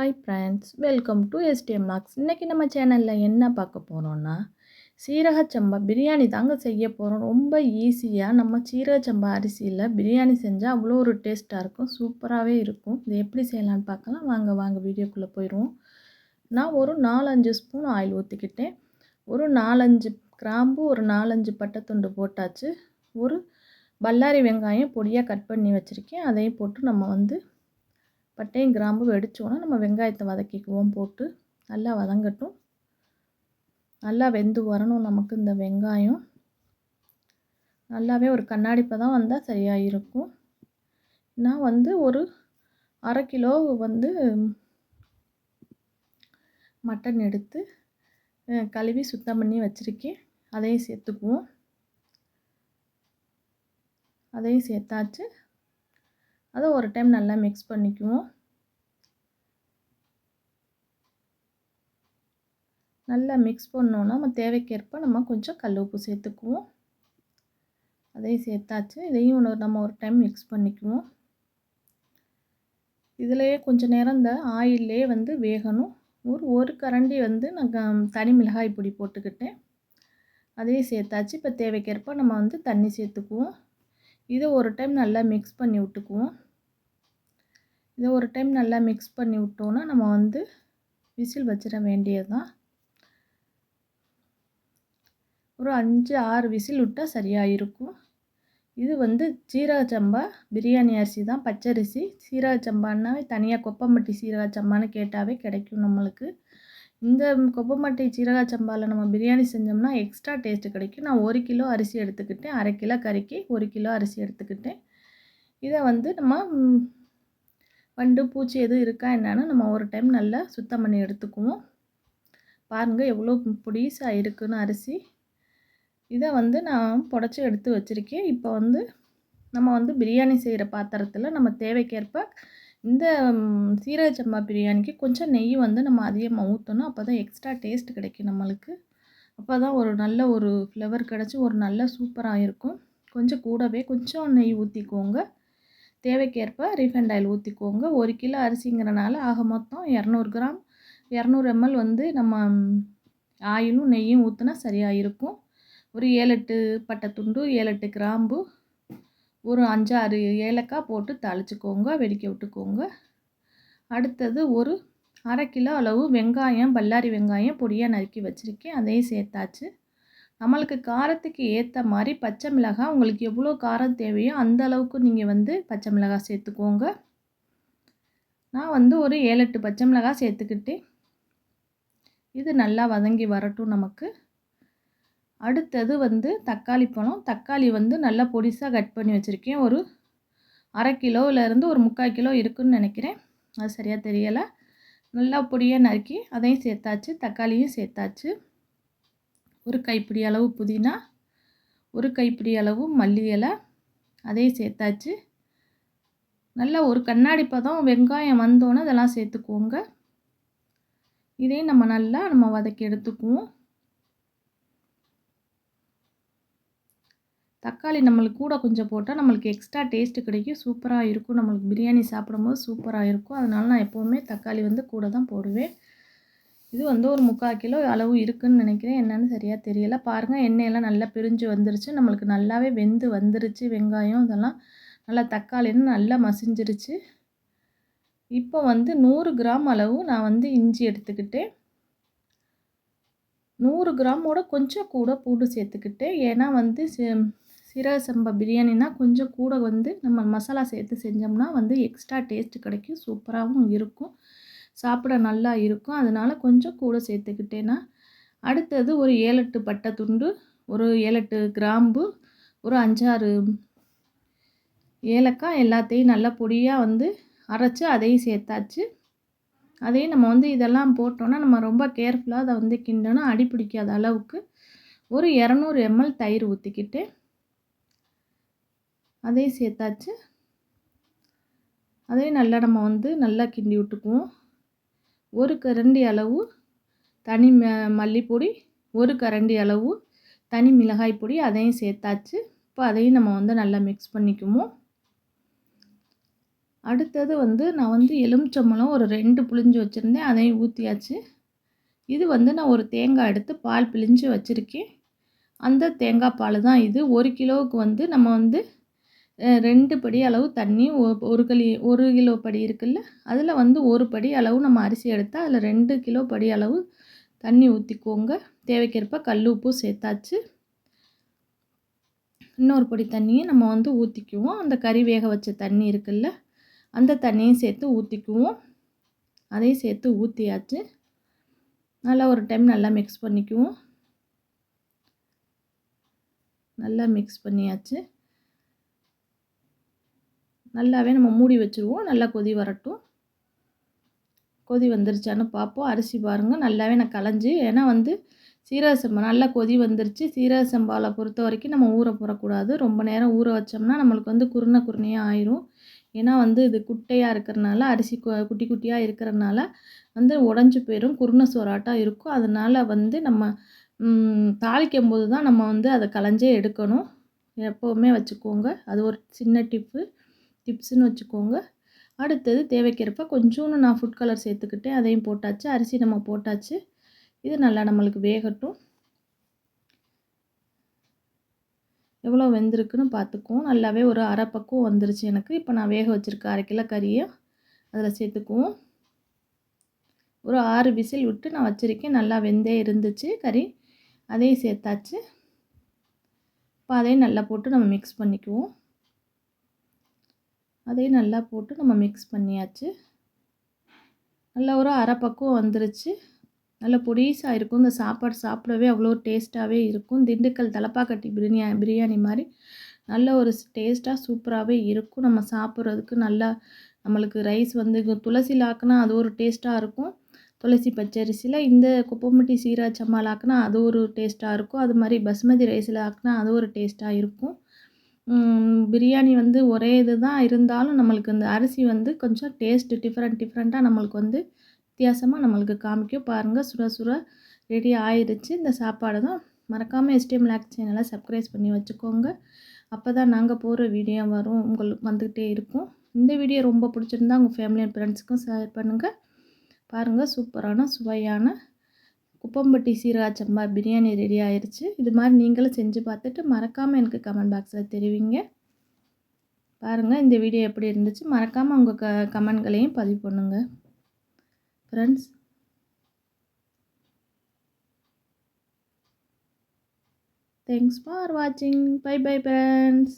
Hi friends welcome to STM marks இன்றைக்கி நம்ம சேனலில் என்ன பார்க்க போகிறோன்னா சீரக சம்பா பிரியாணி தாங்க செய்ய போகிறோம் ரொம்ப ஈஸியாக நம்ம சீரக சம்பா அரிசியில் பிரியாணி செஞ்சால் அவ்வளோ ஒரு டேஸ்ட்டாக இருக்கும் சூப்பராகவே இருக்கும். இது எப்படி செய்யலான்னு பார்க்கலாம். வாங்க வாங்க வீடியோக்குள்ளே போயிடுவோம். நான் ஒரு நாலஞ்சு ஸ்பூன் ஆயில் ஊற்றிக்கிட்டேன் ஒரு நாலஞ்சு கிராம்பு ஒரு நாலஞ்சு பட்டைத்துண்டு போட்டாச்சு. ஒரு பல்லாரி வெங்காயம் பொடியாக கட் பண்ணி வச்சுருக்கேன். அதையும் போட்டு நம்ம வந்து பட்டையும் கிராம்பு வெடித்தோன்னா நம்ம வெங்காயத்தை வதக்கிக்குவோம் போட்டு நல்லா வதங்கட்டும். நல்லா வெந்து வரணும் நமக்கு இந்த வெங்காயம். நல்லாவே ஒரு கண்ணாடிப்பை தான் வந்தால் சரியாக இருக்கும் நான் வந்து ஒரு அரை கிலோ வந்து மட்டன் எடுத்து கழுவி சுத்தம் பண்ணி வச்சுருக்கேன். அதையும் சேர்த்துக்குவோம். அதையும் சேர்த்தாச்சு. அதை ஒரு டைம் நல்லா மிக்ஸ் பண்ணிக்குவோம். நல்லா மிக்ஸ் பண்ணோன்னா நம்ம தேவைக்கேற்ப நம்ம கொஞ்சம் கல் உப்பு சேர்த்துக்குவோம். அதையும் சேர்த்தாச்சு. இதையும் ஒன்று நம்ம ஒரு டைம் மிக்ஸ் பண்ணிக்குவோம். இதிலையே கொஞ்சம் நேரம் இந்த ஆயிலே வந்து வேகணும். ஒரு ஒரு கரண்டி வந்து நான் தனி மிளகாய் பொடி போட்டுக்கிட்டேன். அதையும் சேர்த்தாச்சு. இப்போ தேவைக்கேற்ப நம்ம வந்து தண்ணி சேர்த்துக்குவோம். இதை ஒரு டைம் நல்லா மிக்ஸ் பண்ணி விட்டுக்குவோம். இதை ஒரு டைம் நல்லா மிக்ஸ் பண்ணி விட்டோன்னா நம்ம வந்து விசில் வச்சிட வேண்டியது தான் ஒரு அஞ்சு ஆறு விசில் விட்டால் சரியாக இருக்கும். இது வந்து சீரக சம்பா பிரியாணி அரிசி தான் பச்சரிசி. சீரக சம்பான்னா தனியாக கொப்பம்பட்டி சீரக சம்பான்னு கேட்டாவே கிடைக்கும் நம்மளுக்கு. இந்த கொப்பமட்டை சீரக சம்பாவில் நம்ம பிரியாணி செஞ்சோம்னா எக்ஸ்ட்ரா டேஸ்ட்டு கிடைக்கும். நான் ஒரு கிலோ அரிசி எடுத்துக்கிட்டேன். அரை கிலோ கறிக்கு ஒரு கிலோ அரிசி எடுத்துக்கிட்டேன். இதை வந்து நம்ம வண்டு பூச்சி எதுவும் இருக்கா என்னன்னு நம்ம ஒரு டைம் நல்லா சுத்தம் பண்ணி எடுத்துக்குவோம். பாருங்கள் எவ்வளோ பொடிசாக இருக்குன்னு அரிசி. இதை வந்து நான் புடச்சி எடுத்து வச்சுருக்கேன். இப்போ வந்து நம்ம வந்து பிரியாணி செய்கிற பாத்திரத்தில் நம்ம தேவைக்கேற்ப இந்த சீரக சம்பா பிரியாணிக்கு கொஞ்சம் நெய் வந்து நம்ம அதிகமாக ஊற்றணும் அப்போ தான் எக்ஸ்ட்ரா டேஸ்ட் கிடைக்கும் நம்மளுக்கு. அப்போ தான் ஒரு நல்ல ஒரு ஃப்ளவர் கிடச்சி ஒரு நல்ல சூப்பராக இருக்கும். கொஞ்சம் கூடவே கொஞ்சம் நெய் ஊற்றிக்கோங்க தேவைக்கேற்ப ரீஃபைண்ட் ஆயில் ஊற்றிக்கோங்க ஒரு கிலோ அரிசிங்கிறனால ஆக மொத்தம் இரநூறு கிராம் இரநூறு எம்எல் வந்து நம்ம ஆயிலும் நெய்யும் ஊற்றினா சரியாக இருக்கும் ஒரு ஏழு எட்டு பட்டை துண்டு ஏழு எட்டு கிராம்பு ஒரு அஞ்சாறு ஏலக்காய் போட்டு தாளிச்சுக்கோங்க வெடிக்க விட்டுக்கோங்க. அடுத்தது ஒரு அரை கிலோ அளவு வெங்காயம் பல்லாரி வெங்காயம் பொடியாக நறுக்கி வச்சுருக்கேன். அதையும் சேர்த்தாச்சு. நம்மளுக்கு காரத்துக்கு ஏற்ற மாதிரி பச்சை மிளகாய் உங்களுக்கு எவ்வளோ காரம் தேவையோ அந்த அளவுக்கு நீங்கள் வந்து பச்சை மிளகாய் சேர்த்துக்கோங்க. நான் வந்து ஒரு ஏழு எட்டு பச்சை மிளகாய் சேர்த்துக்கிட்டு இது நல்லா வதங்கி வரட்டும் நமக்கு. அடுத்தது வந்து தக்காளி பழம். தக்காளி வந்து நல்லா பொடிசாக கட் பண்ணி வச்சுருக்கேன். ஒரு அரை கிலோவிலேருந்து ஒரு முக்கால் கிலோ இருக்குதுன்னு நினைக்கிறேன். அது சரியாக தெரியலை. நல்லா பொடியாக நறுக்கி அதையும் சேர்த்தாச்சு தக்காளியும் சேர்த்தாச்சு. ஒரு கைப்பிடி அளவு புதினா ஒரு கைப்பிடி அளவு மல்லி இலை அதையும் சேர்த்தாச்சு. நல்லா ஒரு கண்ணாடி பதம் வெங்காயம் வந்தோன்னே அதெல்லாம் சேர்த்துக்குவோங்க இதையும் நம்ம நல்லா நம்ம வதக்கி எடுத்துக்குவோம். தக்காளி நம்மளுக்கு கூட கொஞ்சம் போட்டால் நம்மளுக்கு எக்ஸ்ட்ரா டேஸ்ட்டு கிடைக்கும். சூப்பராக இருக்கும். நம்மளுக்கு பிரியாணி சாப்பிடும்போது சூப்பராக இருக்கும். அதனால நான் எப்போவுமே தக்காளி வந்து கூட தான் போடுவேன். இது வந்து ஒரு முக்கால் கிலோ அளவு இருக்குதுன்னு நினைக்கிறேன். என்னென்னு சரியாக தெரியலை. பாருங்கள் எண்ணெயெல்லாம் நல்லா பிரிஞ்சு வந்துருச்சு. நம்மளுக்கு நல்லாவே வெந்து வந்துருச்சு. வெங்காயம் இதெல்லாம் நல்லா தக்காளின்னு நல்லா மசிஞ்சிருச்சு. இப்போ வந்து நூறு கிராம் அளவு நான் வந்து இஞ்சி எடுத்துக்கிட்டேன். நூறு கிராமோட கொஞ்சம் கூட பூண்டு சேர்த்துக்கிட்டேன். ஏன்னா வந்து சீரக சம்பா பிரியாணினா கொஞ்சம் கூட வந்து நம்ம மசாலா சேர்த்து செஞ்சோம்னா வந்து எக்ஸ்ட்ரா டேஸ்ட் கிடைக்கும். சூப்பராகவும் இருக்கும். சாப்பிட நல்லா இருக்கும். அதனால் கொஞ்சம் கூட சேர்த்துக்கிட்டேன்னா அடுத்தது ஒரு ஏழெட்டு பட்டை துண்டு ஒரு ஏழெட்டு கிராம்பு ஒரு அஞ்சாறு ஏலக்காய் எல்லாத்தையும் நல்லா பொடியாக வந்து அரைச்சி அதையும் சேர்த்தாச்சு. அதையும் நம்ம வந்து இதெல்லாம் போட்டோன்னா நம்ம ரொம்ப கேர்ஃபுல்லாக அதை வந்து கிண்டணும். அடி பிடிக்காத அளவுக்கு ஒரு இரநூறு எம்எல் தயிர் ஊற்றிக்கிட்டு அதையும் சேர்த்தாச்சு. அதையும் நல்லா நம்ம வந்து நல்லா கிண்டி விட்டுக்குவோம். ஒரு கரண்டி அளவு தனி ம மல்லிப்பொடி ஒரு கரண்டி அளவு தனி மிளகாய் பொடி அதையும் சேர்த்தாச்சு. இப்போ அதையும் நம்ம வந்து நல்லா மிக்ஸ் பண்ணிக்குவோம். அடுத்தது வந்து நான் வந்து எலுமிச்சம்பழம் ஒரு ரெண்டு புளிஞ்சு வச்சுருந்தேன் அதையும் ஊற்றியாச்சு இது வந்து நான் ஒரு தேங்காய் எடுத்து பால் பிழிஞ்சு வச்சுருக்கேன். அந்த தேங்காய் பால் தான் இது. ஒரு கிலோவுக்கு வந்து நம்ம வந்து ரெண்டு படி அளவு தண்ணி ஒரு களி ஒரு கிலோ படி இருக்குல்ல? அதில் வந்து ஒரு படி அளவு நம்ம அரிசி எடுத்தால் அதில் ரெண்டு கிலோ படி அளவு தண்ணி ஊற்றிக்கோங்க தேவைக்கிறப்ப கல் உப்பு சேர்த்தாச்சு. இன்னொரு படி தண்ணியை நம்ம வந்து ஊற்றிக்குவோம் அந்த கறி வேக வச்ச தண்ணி இருக்குல்ல அந்த தண்ணியும் சேர்த்து ஊற்றிக்குவோம் அதையும் சேர்த்து ஊற்றியாச்சு நல்லா ஒரு டைம் நல்லா மிக்ஸ் பண்ணிக்குவோம். நல்லா மிக்ஸ் பண்ணியாச்சு. நல்லாவே நம்ம மூடி வச்சுருவோம். நல்லா கொதி வரட்டும். கொதி வந்துருச்சான்னு பார்ப்போம். அரிசி பாருங்கள் நல்லாவே நான் கலைஞ்சி ஏன்னா வந்து சீரக சம்பா நல்லா கொதி வந்துருச்சு. சீரக சம்பாவில் பொறுத்த வரைக்கும் நம்ம ஊற போடக்கூடாது. ரொம்ப நேரம் ஊற வச்சோம்னா நம்மளுக்கு வந்து குருணை குருணையாக ஆயிரும். ஏன்னா வந்து இது குட்டையாக இருக்கிறனால அரிசி குட்டி குட்டியாக இருக்கிறனால வந்து உடஞ்சி போயிடும் குருணை சோறாட்டம் இருக்கும். அதனால் வந்து நம்ம தாளிக்கும் போது தான் நம்ம வந்து அதை களைஞ்சே எடுக்கணும். எப்போவுமே வச்சுக்கோங்க. அது ஒரு சின்ன டிப்பு. டிப்ஸ்னு வச்சுக்கோங்க. அடுத்தது தேவைக்கிறப்ப கொஞ்சோன்னு நான் ஃபுட் கலர் சேர்த்துக்கிட்டேன். அதையும் போட்டாச்சு. அரிசி நம்ம போட்டாச்சு. இது நல்லா நம்மளுக்கு வேகட்டும். எவ்வளோ வெந்திருக்குன்னு பார்த்துக்குவோம். நல்லாவே ஒரு அரை பக்குவம் வந்துருச்சு எனக்கு. இப்போ நான் வேக வச்சுருக்க அரை கிலோ கறியை அதில் சேர்த்துக்குவோம். ஒரு ஆறு விசில் விட்டு நான் வச்சுருக்கேன். நல்லா வெந்தே இருந்துச்சு கறி. அதையும் சேர்த்தாச்சு. இப்போ அதையும் நல்லா போட்டு நம்ம மிக்ஸ் பண்ணிக்குவோம். அதையும் நல்லா போட்டு நம்ம மிக்ஸ் பண்ணியாச்சு. நல்லா ஒரு அரை பக்குவம் வந்துருச்சு. நல்ல பொடிசாக இருக்கும். இந்த சாப்பாடு சாப்பிடவே அவ்வளோ டேஸ்ட்டாகவே இருக்கும். திண்டுக்கல் தலப்பாக்கட்டி பிரியா பிரியாணி மாதிரி நல்ல ஒரு டேஸ்ட்டாக சூப்பராகவே இருக்கும். நம்ம சாப்பிட்றதுக்கு நல்லா நம்மளுக்கு ரைஸ் வந்து துளசி ஆக்குனா அது ஒரு டேஸ்ட்டாக இருக்கும். துளசி பச்சரிசியில் இந்த குப்பமட்டி சீரா சம்மால் ஆக்குனா அது ஒரு டேஸ்ட்டாக இருக்கும். அது மாதிரி பஸ்மதி ரைஸில் ஆக்குனா அது ஒரு டேஸ்ட்டாக இருக்கும். பிரியாணி வந்து ஒரே இது தான் இருந்தாலும் நம்மளுக்கு இந்த அரிசி வந்து கொஞ்சம் டேஸ்ட்டு டிஃப்ரெண்ட் டிஃப்ரெண்ட்டாக நம்மளுக்கு வந்து வித்தியாசமாக நம்மளுக்கு காமிக்கும். பாருங்கள் சுட சுட ரெடி ஆயிடுச்சு இந்த சாப்பாடு தான். மறக்காமல் எஸ்டிஎம் லேக் சேனலை சப்ஸ்கிரைப் பண்ணி வச்சுக்கோங்க. அப்போ தான் நாங்கள் போகிற வீடியோ வரும் உங்களுக்கு வந்துக்கிட்டே இருக்கும். இந்த வீடியோ ரொம்ப பிடிச்சிருந்தா உங்கள் ஃபேமிலி அண்ட் ஃப்ரெண்ட்ஸுக்கும் ஷேர் பண்ணுங்கள் பாருங்கள் சூப்பரான சுவையான குப்பம்பட்டி சீரா சம்பா பிரியாணி ரெடி ஆயிடுச்சு இது மாதிரி நீங்களும் செஞ்சு பார்த்துட்டு மறக்காமல் எனக்கு கமெண்ட் பாக்ஸில் தெரிவிங்க. பாருங்கள் இந்த வீடியோ எப்படி இருந்துச்சு? மறக்காமல் உங்கள் க கமெண்ட்களையும் பதிவு பண்ணுங்கள் ஃப்ரெண்ட்ஸ் தேங்க்ஸ் ஃபார் வாட்சிங் பை பை ஃப்ரெண்ட்ஸ்